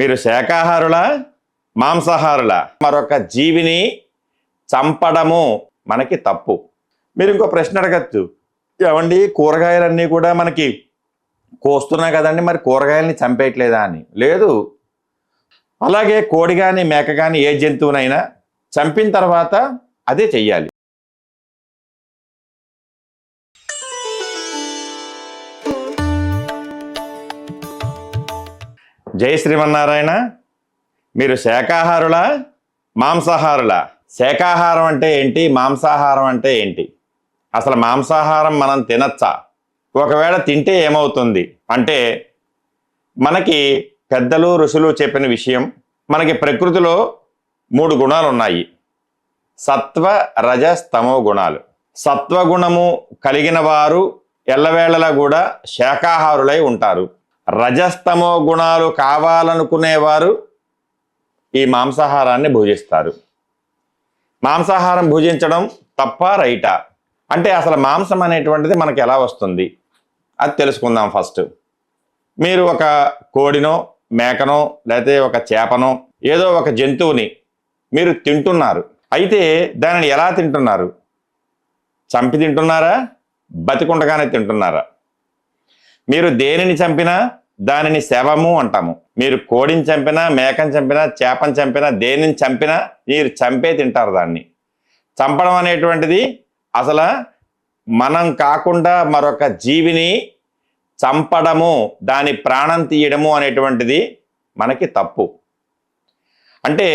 మీరు శాకాహారుల? మాంసాహారుల? మరొక జీవిని చంపడము మనకి తప్పు. మీరు ఇంకో ప్రశ్న అడగచ్చు. ఏమండి? కూరగాయలన్నీ కూడా మనకి కోస్తున్నాయి కదండి మరి కూరగాయలని చంపేయట్లేదా అని. లేదు. అలాగే కోడి కానీ మేక కానీ ఏ జంతువునైనా చంపిన తర్వాత అదే చెయ్యాలి. జై శ్రీమన్నారాయణ. మీరు శాకాహారుల? మాంసాహారుల? శాకాహారం అంటే ఏంటి? మాంసాహారం అంటే ఏంటి? అసలు మాంసాహారం మనం తినచ్చా? ఒకవేళ తింటే ఏమవుతుంది? అంటే మనకి పెద్దలు ఋషులు చెప్పిన విషయం మనకి ప్రకృతిలో మూడు గుణాలు ఉన్నాయి. సత్వ రజ స్తమో గుణాలు. సత్వగుణము కలిగిన వారు ఎల్లవేళలా కూడా శాకాహారులై ఉంటారు. రజస్తమో గుణాలు కావాలనుకునేవారు ఈ మాంసాహారాన్ని భుజిస్తారు. మాంసాహారం భుజించడం తప్ప రైటా. అంటే అసలు మాంసం అనేటువంటిది మనకి ఎలా వస్తుంది? అది తెలుసుకుందాం ఫస్ట్. మీరు ఒక కోడినో మేకనో లేకపోతే ఒక చేపనో ఏదో ఒక జంతువుని మీరు తింటున్నారు. అయితే దానిని ఎలా తింటున్నారు? చంపి తింటున్నారా? బతికుండగానే తింటున్నారా? మీరు దేనిని చంపినా దానిని శవము అంటాము. మీరు కోడిని చంపినా మేకని చంపినా చేపని చంపినా దేనిని చంపినా మీరు చంపే తింటారు దాన్ని. చంపడం అనేటువంటిది అసలు మనం కాకుండా మరొక జీవిని చంపడము దాని ప్రాణం తీయడము అనేటువంటిది మనకి తప్పు. అంటే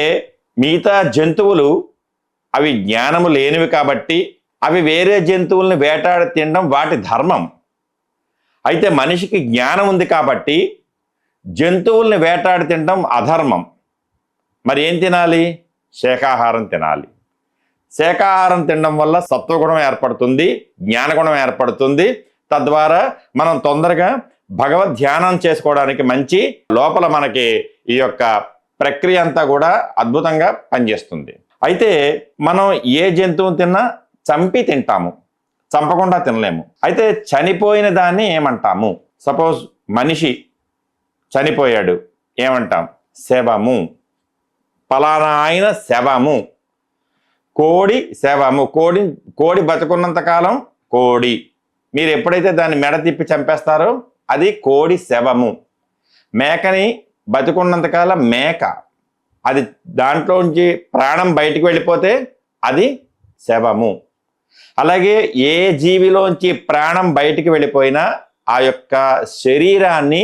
మిగతా జంతువులు అవి జ్ఞానము లేనివి కాబట్టి అవి వేరే జంతువుల్ని వేటాడి తినడం వాటి ధర్మం. అయితే మనిషికి జ్ఞానం ఉంది కాబట్టి జంతువుల్ని వేటాడి తినడం అధర్మం. మరి ఏం తినాలి? శాఖాహారం తినాలి. శాఖాహారం తినడం వల్ల సత్వగుణం ఏర్పడుతుంది జ్ఞానగుణం ఏర్పడుతుంది. తద్వారా మనం తొందరగా భగవద్ ధ్యానం చేసుకోవడానికి మంచి లోపల మనకి ఈ యొక్క ప్రక్రియ అంతా కూడా అద్భుతంగా పనిచేస్తుంది. అయితే మనం ఏ జంతువుని తిన్నా చంపి తింటాము. చంపకుండా తినలేము. అయితే చనిపోయిన దాన్ని ఏమంటాము? సపోజ్ మనిషి చనిపోయాడు. ఏమంటాం? శవము. పలానా ఆయన శవము. కోడి శవము. కోడి కోడి బతుకున్నంత కాలం కోడి. మీరు ఎప్పుడైతే దాన్ని మెడ తిప్పి చంపేస్తారో అది కోడి శవము. మేకని బతుకున్నంతకాలం మేక. అది దాంట్లోంచి ప్రాణం బయటికి వెళ్ళిపోతే అది శవము. అలాగే ఏ జీవిలోంచి ప్రాణం బయటికి వెళ్ళిపోయినా ఆ యొక్క శరీరాన్ని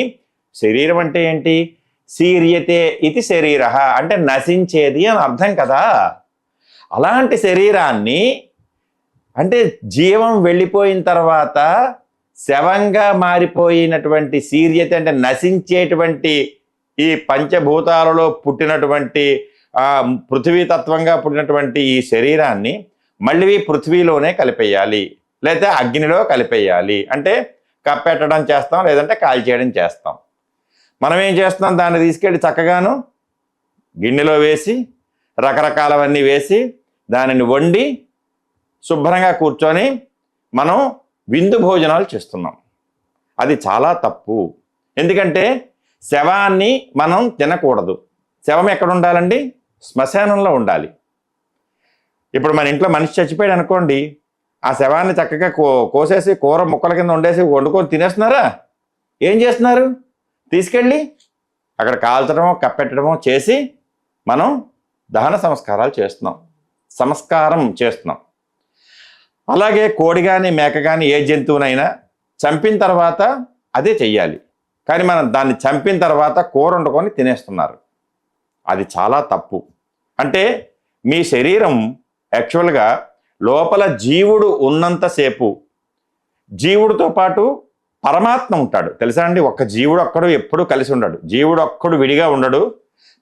శరీరం అంటే ఏంటి? శీర్యతే ఇది శరీర అంటే నశించేది అని అర్థం కదా. అలాంటి శరీరాన్ని అంటే జీవం వెళ్ళిపోయిన తర్వాత శవంగా మారిపోయినటువంటి శీర్యత అంటే నశించేటువంటి ఈ పంచభూతాలలో పుట్టినటువంటి ఆ పృథ్వీ తత్వంగా పుట్టినటువంటి ఈ శరీరాన్ని మళ్ళీ పృథ్వీలోనే కలిపేయాలి లేదా అగ్నిలో కలిపేయాలి. అంటే కప్పెట్టడం చేస్తాం లేదంటే కాల్చేయడం చేస్తాం. మనం ఏం చేస్తున్నాం? దాన్ని తీసుకెళ్ళి చక్కగాను గిన్నెలో వేసి రకరకాలవన్నీ వేసి దానిని వండి శుభ్రంగా కూర్చొని మనం విందు భోజనాలు చేస్తున్నాం. అది చాలా తప్పు. ఎందుకంటే శవాన్ని మనం తినకూడదు. శవం ఎక్కడ ఉండాలండి? శ్మశానంలో ఉండాలి. ఇప్పుడు మన ఇంట్లో మనిషి చచ్చిపోయాడు అనుకోండి ఆ శవాన్ని చక్కగా కో కోసేసి కూర ముక్కల కింద వండేసి వండుకొని తినేస్తున్నారా? ఏం చేస్తున్నారు? తీసుకెళ్ళి అక్కడ కాల్చడమో కప్పెట్టడమో చేసి మనం దహన సంస్కారాలు చేస్తున్నాం. సంస్కారం చేస్తున్నాం. అలాగే కోడి కానీ మేక కానీ ఏ జంతువునైనా చంపిన తర్వాత అదే చెయ్యాలి. కానీ మనం దాన్ని చంపిన తర్వాత కూర వండుకొని తినేస్తున్నారు. అది చాలా తప్పు. అంటే మీ శరీరం యాక్చువల్గా లోపల జీవుడు ఉన్నంతసేపు జీవుడితో పాటు పరమాత్మ ఉంటాడు. తెలుసా అండి? ఒక్క జీవుడు ఒక్కడు ఎప్పుడూ కలిసి ఉండడు. జీవుడు ఒక్కడు విడిగా ఉండడు.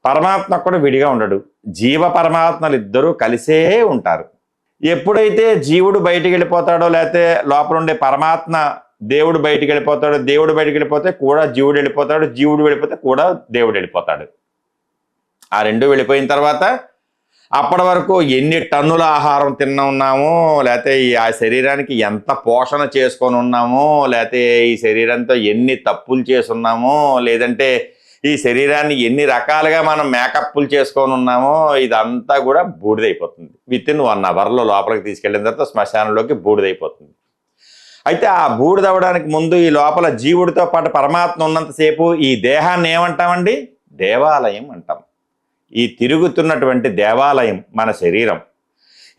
పరమాత్మ ఒక్కడు విడిగా ఉండడు. జీవ పరమాత్మలు ఇద్దరూ కలిసే ఉంటారు. ఎప్పుడైతే జీవుడు బయటికి వెళ్ళిపోతాడో లేకపోతే లోపల ఉండే పరమాత్మ దేవుడు బయటికి వెళ్ళిపోతాడు దేవుడు బయటికి వెళ్ళిపోతే కూడా జీవుడు వెళ్ళిపోతాడు జీవుడు వెళ్ళిపోతే కూడా దేవుడు వెళ్ళిపోతాడు. ఆ రెండు వెళ్ళిపోయిన తర్వాత అప్పటి వరకు ఎన్ని టన్నుల ఆహారం తిన్న ఉన్నామో లేకపోతే ఆ శరీరానికి ఎంత పోషణ చేసుకొని ఉన్నామో లేకపోతే ఈ శరీరంతో ఎన్ని తప్పులు చేసి ఉన్నామో లేదంటే ఈ శరీరాన్ని ఎన్ని రకాలుగా మనం మేకప్లు చేసుకొని ఉన్నామో ఇదంతా కూడా బూడిదైపోతుంది. విత్ ఇన్ వన్ అవర్లో లోపలికి తీసుకెళ్ళిన తర్వాత శ్మశానంలోకి బూడిదైపోతుంది. అయితే ఆ బూడిదవ్వడానికి ముందు ఈ లోపల జీవుడితో పాటు పరమాత్మ ఉన్నంతసేపు ఈ దేహాన్ని ఏమంటామండి? దేవాలయం అంటాం. ఈ తిరుగుతున్నటువంటి దేవాలయం మన శరీరం.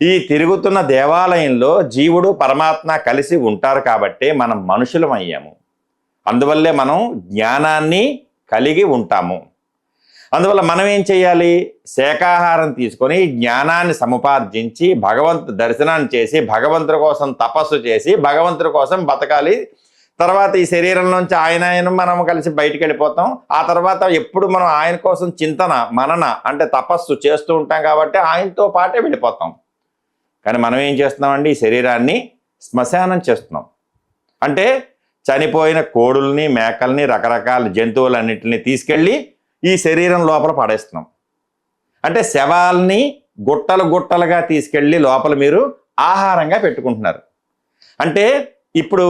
ఈ తిరుగుతున్న దేవాలయంలో జీవుడు పరమాత్మ కలిసి ఉంటారు కాబట్టి మనం మనుషులం అయ్యాము. అందువల్లే మనం జ్ఞానాన్ని కలిగి ఉంటాము. అందువల్ల మనం ఏం చేయాలి? శాకాహారం తీసుకొని జ్ఞానాన్ని సముపార్జించి భగవంతు దర్శనాన్ని చేసి భగవంతుడి కోసం తపస్సు చేసి భగవంతుడి కోసం బతకాలి. తర్వాత ఈ శరీరం నుంచి ఆయన ఆయన మనం కలిసి బయటికి వెళ్ళిపోతాం. ఆ తర్వాత ఎప్పుడు మనం ఆయన కోసం చింతన మనన అంటే తపస్సు చేస్తూ ఉంటాం కాబట్టి ఆయనతో పాటే వెళ్ళిపోతాం. కానీ మనం ఏం చేస్తున్నామండి? ఈ శరీరాన్ని శ్మశానం చేస్తున్నాం. అంటే చనిపోయిన కోడుల్ని మేకల్ని రకరకాల జంతువులన్నింటిని తీసుకెళ్ళి ఈ శరీరం లోపల పడేస్తున్నాం. అంటే శవాల్ని గుట్టలు గుట్టలుగా తీసుకెళ్ళి లోపల మీరు ఆహారంగా పెట్టుకుంటున్నారు. అంటే ఇప్పుడు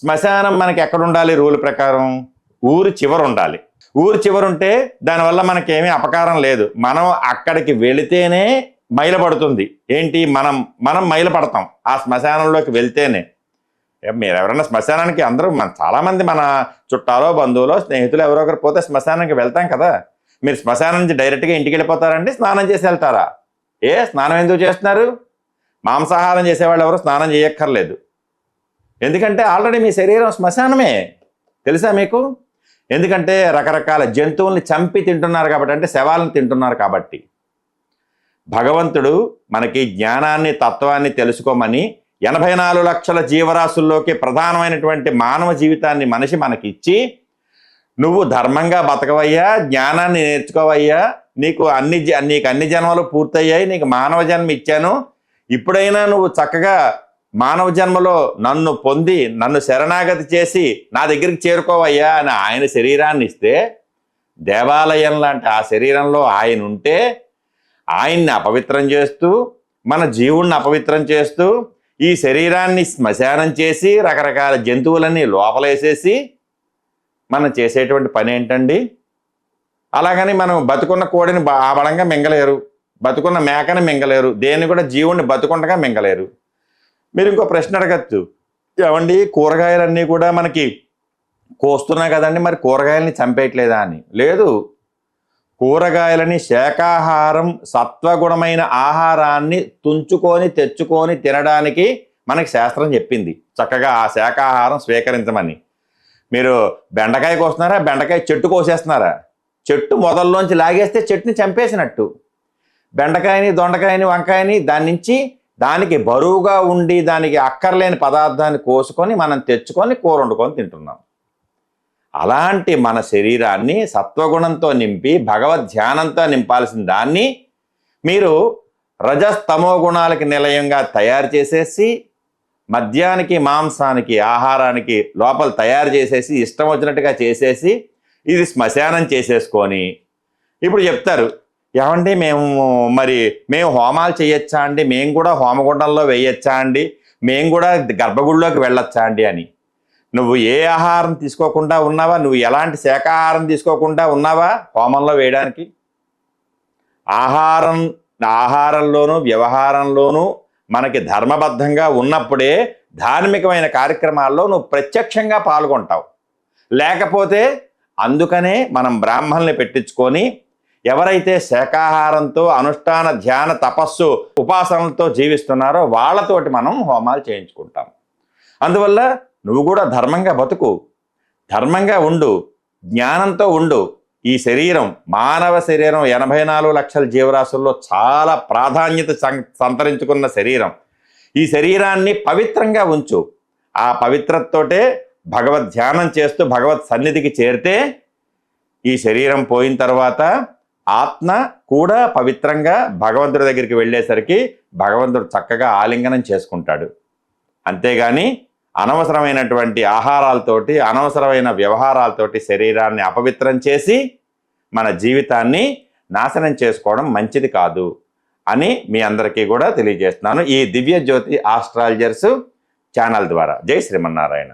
శ్మశానం మనకి ఎక్కడ ఉండాలి రూల్ ప్రకారం? ఊరు చివర ఉండాలి ఊరు చివరుంటే దానివల్ల మనకేమీ అపకారం లేదు. మనం అక్కడికి వెళితేనే మైలపడుతుంది. ఏంటి? మనం మనం మైలపడతాం. ఆ శ్మశానంలోకి వెళ్తేనే. మీరు ఎవరైనా శ్మశానానికి అందరూ మన చాలామంది మన చుట్టాలో బంధువులో స్నేహితులు ఎవరో ఒకరు పోతే శ్మశానానికి వెళ్తాం కదా. మీరు శ్మశానం నుంచి డైరెక్ట్గా ఇంటికి వెళ్ళిపోతారండి స్నానం చేసి వెళ్తారా? ఏ స్నానం ఎందుకు చేస్తున్నారు? మాంసాహారం చేసేవాళ్ళు ఎవరు? స్నానం చేయక్కర్లేదు. ఎందుకంటే ఆల్రెడీ మీ శరీరం శ్మశానమే. తెలుసా మీకు? ఎందుకంటే రకరకాల జంతువుల్ని చంపి తింటున్నారు కాబట్టి అంటే శవాలను తింటున్నారు కాబట్టి. భగవంతుడు మనకి జ్ఞానాన్ని తత్వాన్ని తెలుసుకోమని ఎనభై నాలుగు లక్షల జీవరాశుల్లోకి ప్రధానమైనటువంటి మానవ జీవితాన్ని మనిషి మనకిచ్చి నువ్వు ధర్మంగా బతకవయ్యా జ్ఞానాన్ని నేర్చుకోవయ్యా నీకు అన్ని జ- నీకు అన్ని జన్మలు పూర్తయ్యాయి నీకు మానవ జన్మ ఇచ్చాను. ఇప్పుడైనా నువ్వు చక్కగా మానవ జన్మలో నన్ను పొంది నన్ను శరణాగతి చేసి నా దగ్గరికి చేరుకోవయ్యా అని ఆయన శరీరాన్ని ఇస్తే దేవాలయం లాంటి ఆ శరీరంలో ఆయన ఉంటే ఆయన్ని అపవిత్రం చేస్తూ మన జీవుణ్ణి అపవిత్రం చేస్తూ ఈ శరీరాన్ని శ్మశానం చేసి రకరకాల జంతువులన్నీ లోపలేసేసి మనం చేసేటువంటి పని ఏంటండి? అలాగని మనం బతుకున్న కోడిని ఆ బలంగా మింగలేరు. బతుకున్న మేకని మింగలేరు. దేన్ని కూడా జీవుణ్ణి బతుకుండగా మింగలేరు. మీరు ఇంకో ప్రశ్న అడగచ్చు. ఏమండి? కూరగాయలన్నీ కూడా మనకి కోస్తున్నాయి కదండి మరి కూరగాయలని చంపేయట్లేదా అని. లేదు. కూరగాయలని శాకాహారం సత్వగుణమైన ఆహారాన్ని తుంచుకొని తెచ్చుకొని తినడానికి మనకి శాస్త్రం చెప్పింది. చక్కగా ఆ శాకాహారం స్వీకరించమని. మీరు బెండకాయ కోస్తున్నారా? బెండకాయ చెట్టు కోసేస్తున్నారా? చెట్టు మొదల్లోంచి లాగేస్తే చెట్టుని చంపేసినట్టు. బెండకాయని దొండకాయని వంకాయని దాని నుంచి దానికి బరువుగా ఉండి దానికి అక్కర్లేని పదార్థాన్ని కోసుకొని మనం తెచ్చుకొని కూర వండుకొని తింటున్నాం. అలాంటి మన శరీరాన్ని సత్వగుణంతో నింపి భగవద్ ధ్యానంతో నింపాల్సిన దాన్ని మీరు రజస్తమో గుణాలకి నిలయంగా తయారు చేసేసి మద్యానికి మాంసానికి ఆహారానికి లోపల తయారు చేసేసి ఇష్టం వచ్చినట్టుగా చేసేసి ఇది శ్మశానం చేసేసుకొని ఇప్పుడు చెప్తారు ఏమండి మేము మరి మేము హోమాలు చేయొచ్చా అండి? మేము కూడా హోమగుండంలో వేయొచ్చా అండి? మేము కూడా గర్భగుడిలోకి వెళ్ళొచ్చా అండి అని. నువ్వు ఏ ఆహారం తీసుకోకుండా ఉన్నావా? నువ్వు ఎలాంటి శాఖాహారం తీసుకోకుండా ఉన్నావా హోమంలో వేయడానికి? ఆహారం ఆహారంలోనూ వ్యవహారంలోనూ మనకి ధర్మబద్ధంగా ఉన్నప్పుడే ధార్మికమైన కార్యక్రమాల్లో నువ్వు ప్రత్యక్షంగా పాల్గొంటావు. లేకపోతే అందుకనే మనం బ్రాహ్మణుల్ని పెట్టించుకొని ఎవరైతే శాకాహారంతో అనుష్ఠాన ధ్యాన తపస్సు ఉపాసనలతో జీవిస్తున్నారో వాళ్ళతోటి మనం హోమాలు చేయించుకుంటాం. అందువల్ల నువ్వు కూడా ధర్మంగా బతుకు. ధర్మంగా ఉండు. జ్ఞానంతో ఉండు. ఈ శరీరం మానవ శరీరం ఎనభై నాలుగు లక్షల జీవరాశుల్లో చాలా ప్రాధాన్యత సం- సంతరించుకున్న శరీరం. ఈ శరీరాన్ని పవిత్రంగా ఉంచు. ఆ పవిత్రతతోటే భగవద్ ధ్యానం చేస్తూ భగవత్ సన్నిధికి చేరితే ఈ శరీరం పోయిన తర్వాత ఆత్మ కూడా పవిత్రంగా భగవంతుడి దగ్గరికి వెళ్ళేసరికి భగవంతుడు చక్కగా ఆలింగనం చేసుకుంటాడు. అంతేగాని అనవసరమైనటువంటి ఆహారాలతోటి అనవసరమైన వ్యవహారాలతోటి శరీరాన్ని అపవిత్రం చేసి మన జీవితాన్ని నాశనం చేసుకోవడం మంచిది కాదు అని మీ అందరికీ కూడా తెలియజేస్తున్నాను. ఈ దివ్య జ్యోతి ఆస్ట్రాలజర్స్ ఛానల్ ద్వారా. జై శ్రీమన్నారాయణ.